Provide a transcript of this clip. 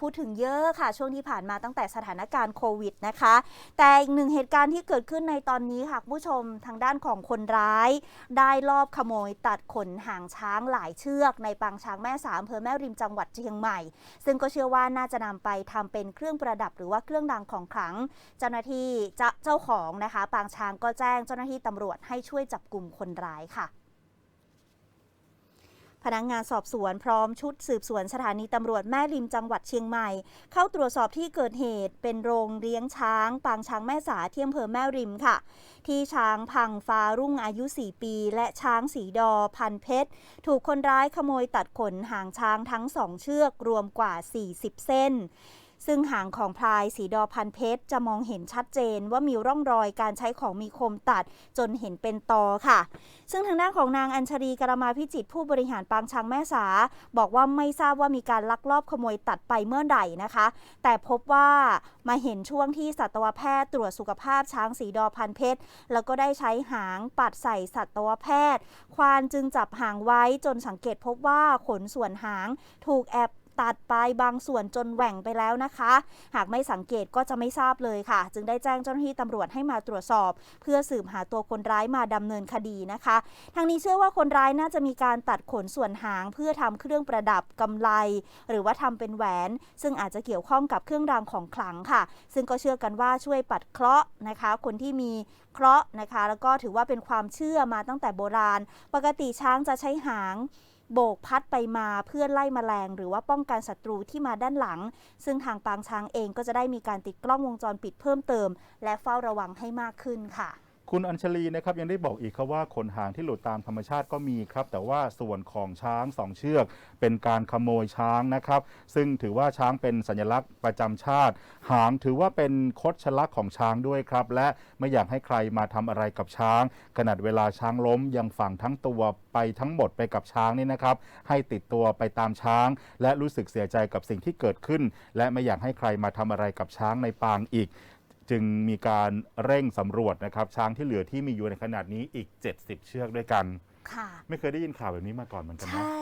พูดถึงเยอะค่ะ ช่วงที่ผ่านมาตั้งแต่สถานการณ์โควิดนะคะ แต่อีกหนึ่งเหตุการณ์ที่เกิดขึ้นในตอนนี้ค่ะผู้ชมทางด้านของคนร้าย ได้ลอบขโมยตัดขนหางช้างหลายเชือก ในปางช้างแม่สามอำเภอแม่ริมจังหวัดเชียงใหม่ ซึ่งก็เชื่อว่าน่าจะนำไปทำเป็นเครื่องประดับหรือว่าเครื่องรางของขลัง เจ้าหน้าที่จะเจ้าของนะคะ ปางช้างก็แจ้งเจ้าหน้าที่ตำรวจให้ช่วยจับกลุ่มคนร้ายค่ะ พนักงงานสอบสวนพร้อมชุดสืบสวนสถานีตำรวจแม่ริมจังหวัดเชียงใหม่ เข้าตรวจสอบที่เกิดเหตุเป็นโรงเลี้ยงช้าง ปางช้างแม่สาที่อำเภอแม่ริมค่ะ ที่ช้างพังฟ้ารุ่งอายุ 4 ปี และช้างสีดอพันเพชร ถูกคนร้ายขโมยตัดขนหางช้างทั้งสองเชือกรวมกว่า 40 เส้น ซึ่งหางของพลายสีดอพันเพชรจะมองเห็นชัดเจนว่ามีร่องรอยการใช้ของมีคมตัดจนเห็นเป็นตอค่ะ ซึ่งทางด้านของนางอัญชรีกรมาพิจิตผู้บริหารปางช้างแม่สา บอกว่าไม่ทราบว่ามีการลักลอบขโมยตัดไปเมื่อใดนะคะ แต่พบว่ามาเห็นช่วงที่สัตวแพทย์ตรวจสุขภาพช้างสีดอพันเพชรแล้วก็ได้ใช้หางปัดใส่สัตวแพทย์ ควานจึงจับหางไว้จนสังเกตพบว่าขนส่วนหางถูกแอบ ตัดไปบางส่วนจนแหว่งไปแล้วนะคะ หากไม่สังเกตก็จะไม่ทราบเลยค่ะ จึงได้แจ้งเจ้าหน้าที่ตำรวจให้มาตรวจสอบ เพื่อสืบหาตัวคนร้ายมาดำเนินคดีนะคะ ทางนี้เชื่อว่าคนร้ายน่าจะมีการตัดขนส่วนหางเพื่อทำเครื่องประดับกำไล หรือว่าทำเป็นแหวน ซึ่งอาจจะเกี่ยวข้องกับเครื่องรางของขลังค่ะ ซึ่งก็เชื่อกันว่าช่วยปัดเคราะห์นะคะ คนที่มีเคราะห์นะคะ แล้วก็ถือว่าเป็นความเชื่อมาตั้งแต่โบราณ ปกติช้างจะใช้หาง โบกพัดไปมาเพื่อไล่แมลง หรือว่าป้องกันศัตรูที่มาด้านหลัง ซึ่งทางปางช้างเองก็จะได้มีการติดกล้องวงจรปิดเพิ่มเติม และเฝ้าระวังให้มากขึ้นค่ะ คุณอัญชลีนะครับยังได้บอกอีกครับว่าขนหางที่หลุดตามธรรมชาติก็มีครับ แต่ว่าส่วนของช้างสองเชือก เป็นการขโมยช้างนะครับ ซึ่งถือว่าช้างเป็นสัญลักษณ์ประจำชาติ หางถือว่าเป็นคดชลักษณ์ของช้างด้วยครับ และไม่อยากให้ใครมาทำอะไรกับช้าง ขนาดเวลาช้างล้มยังฝังทั้งตัวไปทั้งหมดไปกับช้างนี่นะครับ ให้ติดตัวไปตามช้าง และรู้สึกเสียใจกับสิ่งที่เกิดขึ้น และไม่อยากให้ใครมาทำอะไรกับช้างในปางอีก จึงมีการเร่งสำรวจนะครับ ช้างที่เหลือที่มีอยู่ในขนาดนี้อีก 70 เชือกด้วยกัน ค่ะ ไม่เคยได้ยินข่าวแบบนี้มาก่อนเหมือนกันใชนะ่